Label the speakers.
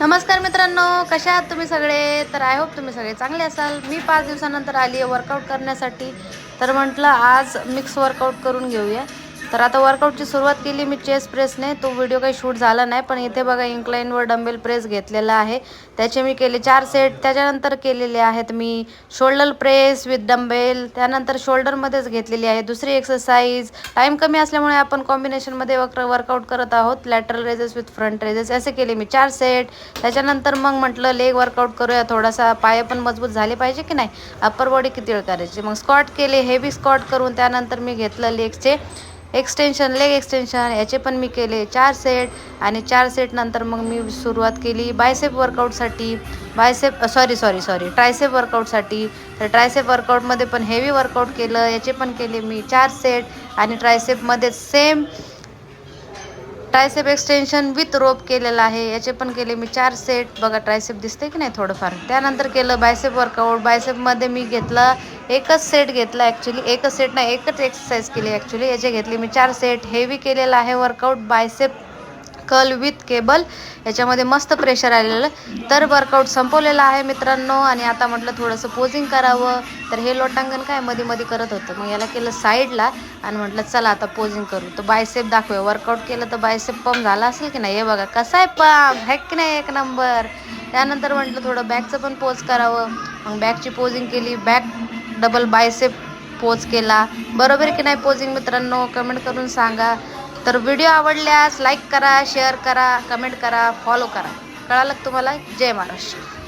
Speaker 1: नमस्कार मित्रांनो कशा आहात तुम्ही सगळे? तर आय होप तुम्ही सगळे चांगले असाल. मी पाच दिवसानंतर आली आहे वर्कआउट करण्यासाठी. तर म्हटलं आज मिक्स वर्कआउट करून घेऊया. तर आता वर्कआउटची सुरुवात केली मी चेस्ट प्रेसने तो व्हिडिओ काही शूट झाला नाही पण इथे बघा इन्क्लाईनवर डंबेल प्रेस घेतलेला आहे. त्याचे मी केले चार सेट त्याच्यानंतर केलेले आहेत मी शोल्डर प्रेस विथ डंबेल त्यानंतर शोल्डरमध्येच घेतलेली आहे दुसरी एक्सरसाइज टाईम कमी असल्यामुळे आपण कॉम्बिनेशनमध्ये वक्र वर्कआउट करत आहोत. Lateral raises with front raises असे केले मी चार सेट त्याच्यानंतर मग म्हटलं लेग वर्कआउट करूया. थोडासा पाय पण मजबूत झाले पाहिजे की नाही? अप्पर बॉडी किती वेळ करायची? मग स्कॉट केले. हेवी स्कॉट करून त्यानंतर मी घेतलं लेगचे एक्सटेन्शन लेग एक्सटेन्शन याचे पण मी केले. चार सेट आणि चार सेट नंतर मग मी सुरुवात केली bicep वर्कआउटसाठी bicep sorry sorry sorry tricep वर्कआउटसाठी तर ट्रायसेप वर्कआउटमध्ये पण हेवी वर्कआउट केलं. याचे पण केले मी चार सेट आणि ट्रायसेपमध्ये same tricep extension with rope केलेलं आहे. याचे पण केले मी चार सेट बघा ट्रायसेप दिसते की नाही थोडंफार? त्यानंतर केलं बायसेप वर्कआउट बायसेपमध्ये मी घेतला एकच सेट घेतला ॲक्च्युली एकच सेट नाही एकच एक्सरसाइज केली ॲक्च्युली याचे घेतले मी चार सेट हेवी केलेला आहे workout bicep curl with cable याच्यामध्ये मस्त प्रेशर आलेलं. तर वर्कआउट संपवलेलं आहे मित्रांनो. आणि आता म्हटलं थोडंसं पोजिंग करावं. तर हे लोटांगण काय मध्ये मध्ये करत होतं. मग याला केलं साईडला आणि म्हटलं चला आता पोजिंग करू. तर बायसेप दाखवूया. वर्कआउट केलं तर बायसेप पंप झाला असेल की नाही? हे बघा कसा आहे पंप है की नाही एक नंबर त्यानंतर म्हटलं थोडं बॅकचं पण पोज करावं. मग बॅकची पोजिंग केली. बॅक डबल बायसेप पोज केला. बरोबर की नाही पोजिंग मित्रांनो? कमेंट करून सांगा. तर व्हिडिओ आवडल्यास लाईक करा शेअर करा कमेंट करा फॉलो करा. कळालं तुम्हाला? जय महाराष्ट्र.